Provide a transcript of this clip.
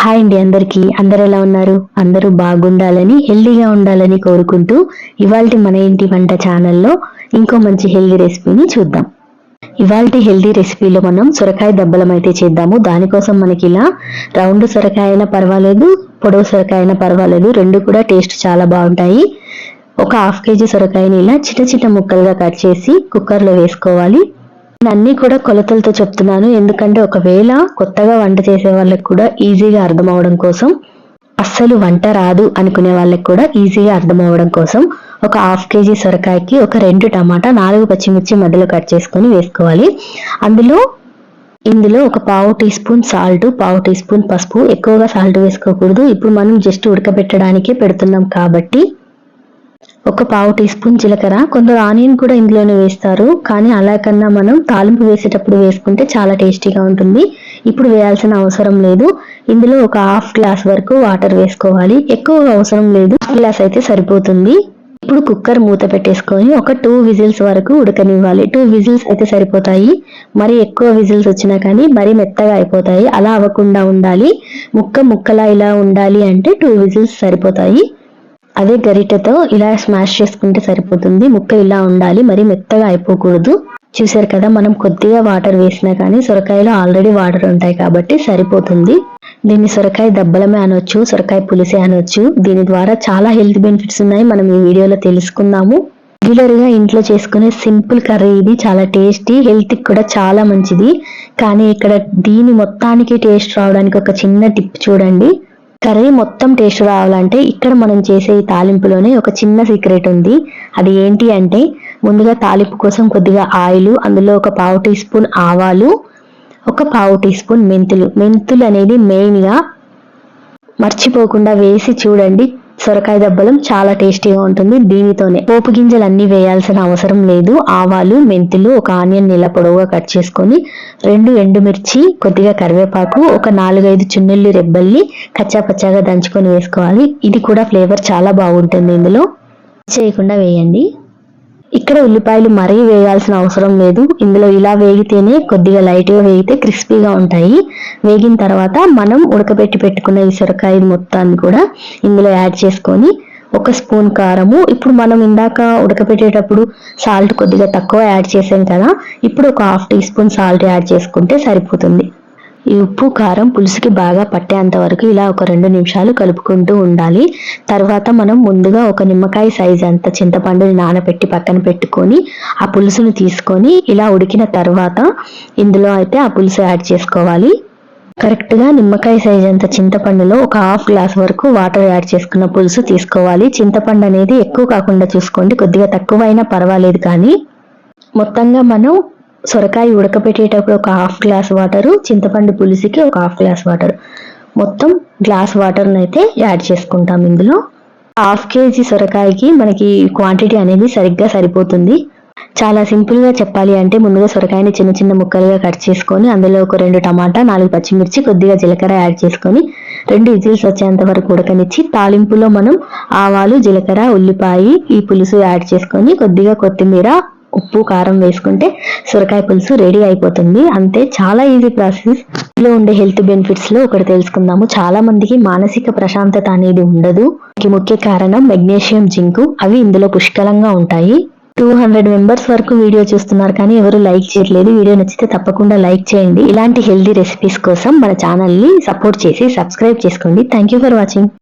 Hi అండి అందరికీ. అందరు ఎలా ఉన్నారు? అందరూ బాగుండాలని హెల్దీగా ఉండాలని కోరుకుంటూ ఇవాల్టి మన ఇంటి వంట ఛానల్లో ఇంకో మంచి హెల్దీ రెసిపీని చూద్దాం. ఇవాళ హెల్దీ రెసిపీలో మనం సొరకాయ దెబ్బలం అయితే చేద్దాము. దానికోసం మనకి ఇలా రౌండ్ సొరకాయ అయినా పర్వాలేదు పొడవు సొరకాయ అయినా పర్వాలేదు. రెండు కూడా టేస్ట్ చాలా బాగుంటాయి. ఒక హాఫ్ కేజీ సొరకాయని ఇలా చిన్న చిన్న ముక్కలుగా కట్ చేసి కుక్కర్లో వేసుకోవాలి. అన్ని కూడా కొలతలతో చెప్తున్నాను. ఎందుకంటే ఒకవేళ కొత్తగా వంట చేసే వాళ్ళకి కూడా ఈజీగా అర్థం అవడం కోసం అస్సలు వంట రాదు అనుకునే వాళ్ళకి కూడా ఈజీగా అర్థం అవ్వడం కోసం ఒక హాఫ్ కేజీ సొరకాయకి ఒక రెండు టమాటా నాలుగు పచ్చిమిర్చి మధ్యలో కట్ చేసుకొని వేసుకోవాలి. అందులో ఇందులో ఒక పావు టీ స్పూన్ సాల్ట్ పావు టీ స్పూన్ పసుపు ఎక్కువగా సాల్ట్ వేసుకోకూడదు. ఇప్పుడు మనం జస్ట్ ఉడకబెట్టడానికే పెడుతున్నాం కాబట్టి ఒక పావు టీ స్పూన్ జీలకర్ర. కొందరు ఆనియన్ కూడా ఇందులోనే వేస్తారు. కానీ అలా కన్నా మనం తాలింపు వేసేటప్పుడు వేసుకుంటే చాలా టేస్టీగా ఉంటుంది. ఇప్పుడు వేయాల్సిన అవసరం లేదు. ఇందులో ఒక హాఫ్ గ్లాస్ వరకు వాటర్ వేసుకోవాలి. ఎక్కువ అవసరం లేదు. గ్లాస్ అయితే సరిపోతుంది. ఇప్పుడు కుక్కర్ మూత పెట్టేసుకొని ఒక టూ విజిల్స్ వరకు ఉడకనివ్వాలి. టూ విజిల్స్ అయితే సరిపోతాయి. మరి ఎక్కువ విజిల్స్ వచ్చినా కానీ మరీ మెత్తగా అయిపోతాయి. అలా అవ్వకుండా ఉండాలి. ముక్క ముక్కలా ఇలా ఉండాలి అంటే టూ విజిల్స్ సరిపోతాయి. అదే గరిటెతో ఇలా స్మాష్ చేసుకుంటే సరిపోతుంది. ముక్క ఇలా ఉండాలి మరి మెత్తగా అయిపోకూడదు. చూసారు కదా మనం కొద్దిగా వాటర్ వేసినా కానీ సొరకాయలో ఆల్రెడీ వాటర్ ఉంటాయి కాబట్టి సరిపోతుంది. దీన్ని సొరకాయ దెబ్బలమే అనొచ్చు సొరకాయ పులిసే అనొచ్చు. దీని ద్వారా చాలా హెల్త్ బెనిఫిట్స్ ఉన్నాయి. మనం ఈ వీడియోలో తెలుసుకుందాము. రెగ్యులర్గా ఇంట్లో చేసుకునే సింపుల్ కర్రీ ఇది. చాలా టేస్టీ హెల్త్ కూడా చాలా మంచిది. కానీ ఇక్కడ దీని మొత్తానికి టేస్ట్ రావడానికి ఒక చిన్న టిప్ చూడండి. కర్రీ మొత్తం టేస్ట్ రావాలంటే ఇక్కడ మనం చేసే ఈ తాలింపులోనే ఒక చిన్న సీక్రెట్ ఉంది. అది ఏంటి అంటే ముందుగా తాలింపు కోసం కొద్దిగా ఆయిల్ అందులో ఒక పావు టీ స్పూన్ ఆవాలు ఒక పావు టీ స్పూన్ మెంతులు. మెంతులు అనేది మెయిన్గా మర్చిపోకుండా వేసి చూడండి. సొరకాయ దెబ్బలం చాలా టేస్టీగా ఉంటుంది. దీనితోనే పోపు గింజలు అన్ని వేయాల్సిన అవసరం లేదు. ఆవాలు మెంతులు ఒక ఆనియన్ నీళ్ళ పొడవుగా కట్ చేసుకొని రెండు ఎండుమిర్చి కొద్దిగా కరివేపాకు ఒక నాలుగైదు చున్నెల్లి రెబ్బల్ని కచ్చా పచ్చాగా దంచుకొని వేసుకోవాలి. ఇది కూడా ఫ్లేవర్ చాలా బాగుంటుంది ఇందులో. చేయకుండా వేయండి. ఇక్కడ ఉల్లిపాయలు మరీ వేయాల్సిన అవసరం లేదు. ఇందులో ఇలా వేగితేనే కొద్దిగా లైట్గా వేగితే క్రిస్పీగా ఉంటాయి. వేగిన తర్వాత మనం ఉడకబెట్టి పెట్టుకున్న ఈ సొరకాయ మొత్తాన్ని కూడా ఇందులో యాడ్ చేసుకొని ఒక స్పూన్ కారము. ఇప్పుడు మనం ఇందాక ఉడకబెట్టేటప్పుడు సాల్ట్ కొద్దిగా తక్కువ యాడ్ చేసాం కదా. ఇప్పుడు ఒక half teaspoon salt add చేసుకుంటే సరిపోతుంది. ఈ ఉప్పు కారం పులుసుకి బాగా పట్టేంత వరకు ఇలా ఒక రెండు నిమిషాలు కలుపుకుంటూ ఉండాలి. తర్వాత మనం ముందుగా ఒక నిమ్మకాయ సైజ్ అంత చింతపండుని నానబెట్టి పక్కన పెట్టుకొని ఆ పులుసును తీసుకొని ఇలా ఉడికిన తర్వాత ఇందులో అయితే ఆ పులుసు యాడ్ చేసుకోవాలి. కరెక్ట్గా నిమ్మకాయ సైజ్ అంత చింతపండులో ఒక హాఫ్ గ్లాస్ వరకు వాటర్ యాడ్ చేసుకున్న పులుసు తీసుకోవాలి. చింతపండు అనేది ఎక్కువ కాకుండా చూసుకోండి కొద్దిగా తక్కువైనా పర్వాలేదు కానీ. మొత్తంగా మనం సొరకాయ ఉడకపెట్టేటప్పుడు ఒక హాఫ్ గ్లాస్ వాటరు చింతపండు పులుసుకి ఒక హాఫ్ గ్లాస్ వాటర్ మొత్తం గ్లాస్ వాటర్ని అయితే యాడ్ చేసుకుంటాం ఇందులో. హాఫ్ కేజీ సొరకాయకి మనకి క్వాంటిటీ అనేది సరిగ్గా సరిపోతుంది. చాలా సింపుల్గా చెప్పాలి అంటే ముందుగా సొరకాయని చిన్న చిన్న ముక్కలుగా కట్ చేసుకొని అందులో ఒక రెండు టమాటా నాలుగు పచ్చిమిర్చి కొద్దిగా జీలకర్ర యాడ్ చేసుకొని రెండు విజిల్స్ వచ్చేంత వరకు ఉడకనిచ్చి తాలింపులో మనం ఆవాలు జీలకర్ర ఉల్లిపాయ ఈ పులుసు యాడ్ చేసుకొని కొద్దిగా కొత్తిమీర ఉప్పు కారం వేసుకుంటే సొరకాయ పులుసు రెడీ అయిపోతుంది. అంతే చాలా ఈజీ ప్రాసెస్లో ఉండే హెల్త్ బెనిఫిట్స్లో ఒకటి తెలుసుకుందాము. చాలా మందికి మానసిక ప్రశాంతత అనేది ఉండదు. ముఖ్య కారణం మెగ్నీషియం జింకు. అవి ఇందులో పుష్కలంగా ఉంటాయి. టూ హండ్రెడ్ మెంబర్స్ వరకు వీడియో చూస్తున్నారు కానీ ఎవరు లైక్ చేయట్లేదు. వీడియో నచ్చితే తప్పకుండా లైక్ చేయండి. ఇలాంటి హెల్దీ రెసిపీస్ కోసం మన ఛానల్ని సపోర్ట్ చేసి సబ్స్క్రైబ్ చేసుకోండి. Thank you for watching